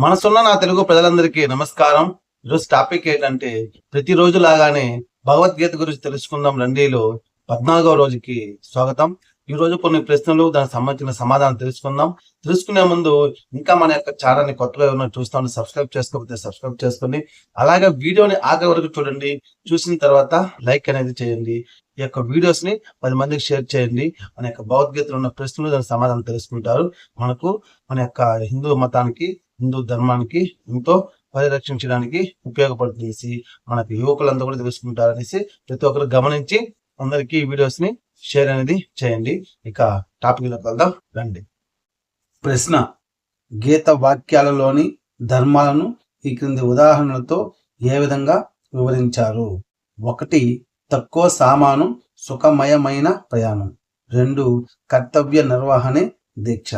మనసున్న నా తెలుగు ప్రజలందరికీ నమస్కారం. ఈరోజు టాపిక్ ఏంటంటే ప్రతిరోజు లాగానే భగవద్గీత గురించి తెలుసుకుందాం రండిలో పద్నాలుగవ రోజుకి స్వాగతం. ఈ రోజు కొన్ని ప్రశ్నలు దానికి సంబంధించిన సమాధానం తెలుసుకుందాం. తెలుసుకునే ముందు ఇంకా మన యొక్క ఛానల్ని కొత్తగా ఏమైనా చూస్తాం సబ్స్క్రైబ్ చేసుకోకపోతే సబ్స్క్రైబ్ చేసుకుని అలాగే వీడియోని ఆఖరి వరకు చూడండి. చూసిన తర్వాత లైక్ అనేది చేయండి. ఈ యొక్క వీడియోస్ని పది మందికి షేర్ చేయండి. మన యొక్క భగవద్గీతలో ఉన్న ప్రశ్నలు దానికి సమాధానం తెలుసుకుంటారు. మనకు మన యొక్క హిందూ మతానికి హిందూ ధర్మానికి ఎంతో పరిరక్షించడానికి ఉపయోగపడుతుంది. మనకు యువకులంతా కూడా తెలుసుకుంటారనేసి ప్రతి ఒక్కరు గమనించి అందరికీ ఈ వీడియోస్ని షేర్ అనేది చేయండి. ఇక టాపిక్లోకి వెళ్దాం. రండి. ప్రశ్న. గీత వాక్యాలలోని ధర్మాలను ఈ క్రింది ఉదాహరణలతో ఏ విధంగా వివరించారు? ఒకటి తక్కువ సామాను సుఖమయమైన ప్రయాణం. రెండు కర్తవ్య నిర్వహణే దీక్ష.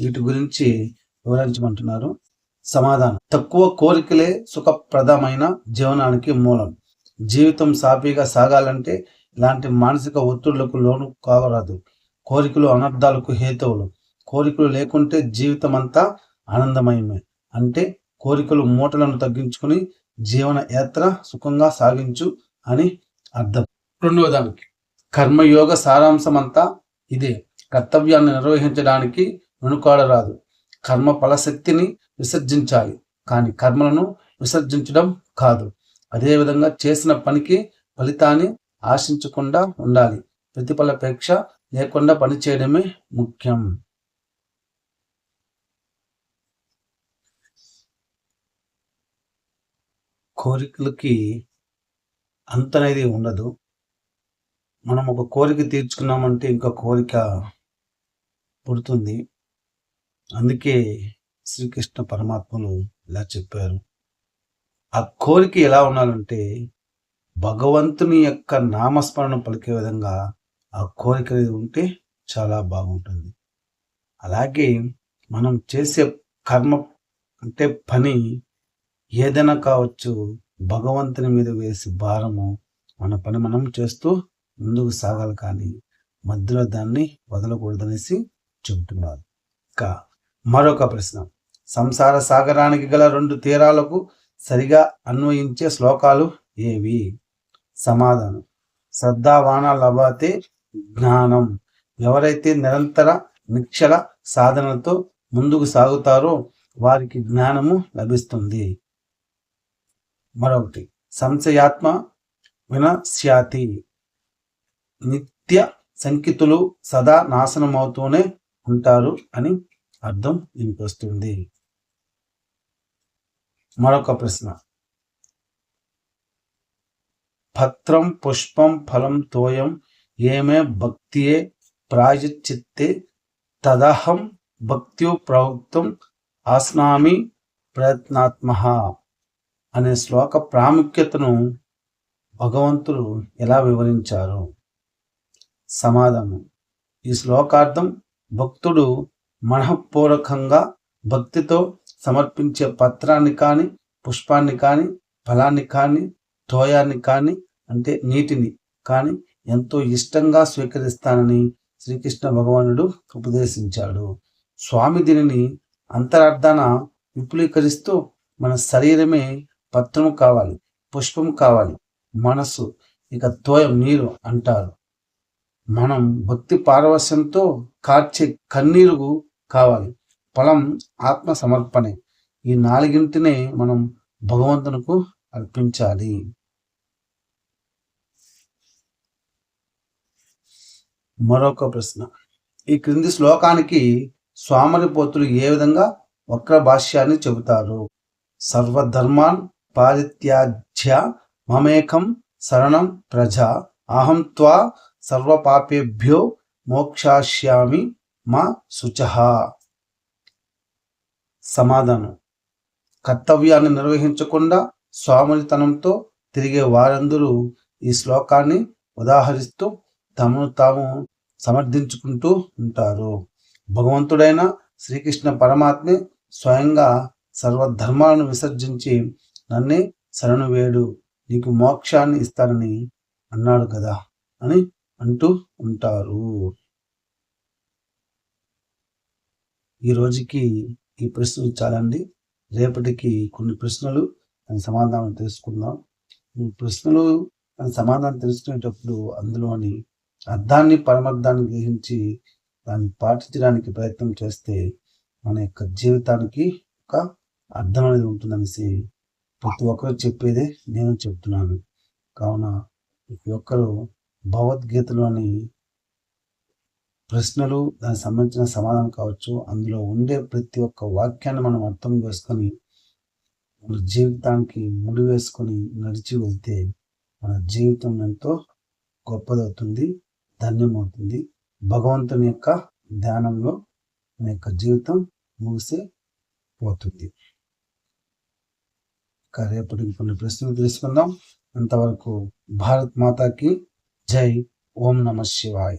వీటి గురించి వివరించమంటున్నారు. సమాధానం. తక్కువ కోరికలే సుఖప్రదమైన జీవనానికి మూలం. జీవితం సాఫీగా సాగాలంటే ఇలాంటి మానసిక ఒత్తిడులకు లోను కావరాదు. కోరికలు అనర్థాలకు హేతువులు. కోరికలు లేకుంటే జీవితం అంతా ఆనందమయమే. అంటే కోరికలు మూటలను తగ్గించుకుని జీవన యాత్ర సుఖంగా సాగించు అని అర్థం. రెండవ దానికి. కర్మయోగ సారాంశమంతా ఇదే. కర్తవ్యాన్ని నిర్వహించడానికి వెనుకాడరాదు. కర్మ ఫలశక్తిని విసర్జించాలి. కానీ కర్మలను విసర్జించడం కాదు. అదేవిధంగా చేసిన పనికి ఫలితాన్ని ఆశించకుండా ఉండాలి. ప్రతిఫలపేక్ష లేకుండా పనిచేయడమే ముఖ్యం. కోరికలకి అంతనేది ఉండదు. మనం ఒక కోరిక తీర్చుకున్నామంటే ఇంకా కోరిక పుడుతుంది. అందుకే శ్రీకృష్ణ పరమాత్మను ఇలా చెప్పారు. ఆ కోరిక ఎలా ఉండాలంటే భగవంతుని యొక్క నామస్మరణ పలికే విధంగా ఆ కోరిక అనేది ఉంటే చాలా బాగుంటుంది. అలాగే మనం చేసే కర్మ అంటే పని ఏదైనా కావచ్చు భగవంతుని మీద వేసి భారము మన పని మనం చేస్తూ ముందుకు సాగాలి కానీ మధ్యలో దాన్ని వదలకూడదనేసి చెబుతున్నారు ఇంకా మరొక ప్రశ్న. సంసార సాగరానికి గల రెండు తీరాలకు సరిగా అన్వయించే శ్లోకాలు ఏవి? సమాధానం. శ్రద్ధావాన లభతే జ్ఞానం. ఎవరైతే నిరంతర నిక్షల సాధనలతో ముందుకు సాగుతారో వారికి జ్ఞానము లభిస్తుంది. మరొకటి. సంశయాత్మ వినశ్యాతి. నిత్య సంకితులు సదా నాశనమవుతూనే ఉంటారు అని అర్థం దీనికి వస్తుంది మరొక ప్రశ్న. పత్రం పుష్పం ఫలం తోయం ఏమే భక్తియే ప్రాయచిత్తే తదహం భక్తి ప్రవక్తం ఆస్నామి ప్రయత్నాత్మ అనే శ్లోక ప్రాముఖ్యతను భగవంతుడు ఎలా వివరించారు? సమాధానం. ఈ శ్లోకార్థం భక్తుడు మనఃపూర్వకంగా భక్తితో సమర్పించే పత్రాన్ని కానీ పుష్పాన్ని కానీ ఫలాన్ని కానీ తోయాన్ని కానీ అంటే నీటిని కానీ ఎంతో ఇష్టంగా స్వీకరిస్తానని శ్రీకృష్ణ భగవానుడు ఉపదేశించాడు. స్వామి దీనిని అంతరార్థాన విపులీకరిస్తూ మన శరీరమే పత్రము కావాలి పుష్పం కావాలి మనసు ఇక తోయం నీరు అంటారు. మనం భక్తి పారవశ్యంతో కార్చే కన్నీరు కావాలి. ఫలం ఆత్మ సమర్పణే ఈ నాలుగింటినే మనం భగవంతునికు అర్పించాలి. మరొక ప్రశ్న. ఈ క్రింది శ్లోకానికి స్వామరిపోతులు ఏ విధంగా వక్ర భాష్యాన్ని చెబుతారు? సర్వధర్మాన్ పారిత్యాజ్య మమేకం శరణం ప్రజ అహం త్వా సర్వపాపేభ్యో మోక్షాశ్యామి మా శుచ. సమాధానం. కర్తవ్యాన్ని నిర్వహించకుండా స్వామితనంతో తిరిగే వారందరూ ఈ శ్లోకాన్ని ఉదాహరిస్తూ తమను తాము సమర్థించుకుంటూ ఉంటారు. భగవంతుడైన శ్రీకృష్ణ పరమాత్మే స్వయంగా సర్వధర్మాలను విసర్జించి నన్నే శరణు వేడు నీకు మోక్షాన్ని ఇస్తానని అన్నాడు కదా అని అంటూ ఉంటారు. ఈ రోజుకి ఈ ప్రశ్నలు చాలండి. రేపటికి కొన్ని ప్రశ్నలు సమాధానం తెలుసుకుందాం. ఈ ప్రశ్నలు సమాధానం తెలుసుకునేటప్పుడు అందులోని అర్థాన్ని పరమార్థాన్ని గ్రహించి దాన్ని పాటించడానికి ప్రయత్నం చేస్తే మన యొక్క జీవితానికి ఒక అర్థం అనేది ఉంటుందనేసి ప్రతి ఒక్కరు చెప్పేదే నేను చెప్తున్నాను. కావున ప్రతి ఒక్కరు భగవద్గీతలోని ప్రశ్నలు దానికి సంబంధించిన సమాధానం కావచ్చు. అందులో ఉండే ప్రతి ఒక్క వాక్యాన్ని మనం అర్థం చేసుకొని మన జీవితానికి ముడి వేసుకొని నడిచి వెళ్తే మన జీవితం ఎంతో గొప్పదవుతుంది ధన్యమవుతుంది. భగవంతుని యొక్క ధ్యానంలో మన యొక్క జీవితం ముగిసే పోతుంది. ఇంకా రేపటి కొన్ని ప్రశ్నలు తెలుసుకుందాం. అంతవరకు భారత్ మాతాకి జై. ఓం నమ శివాయ.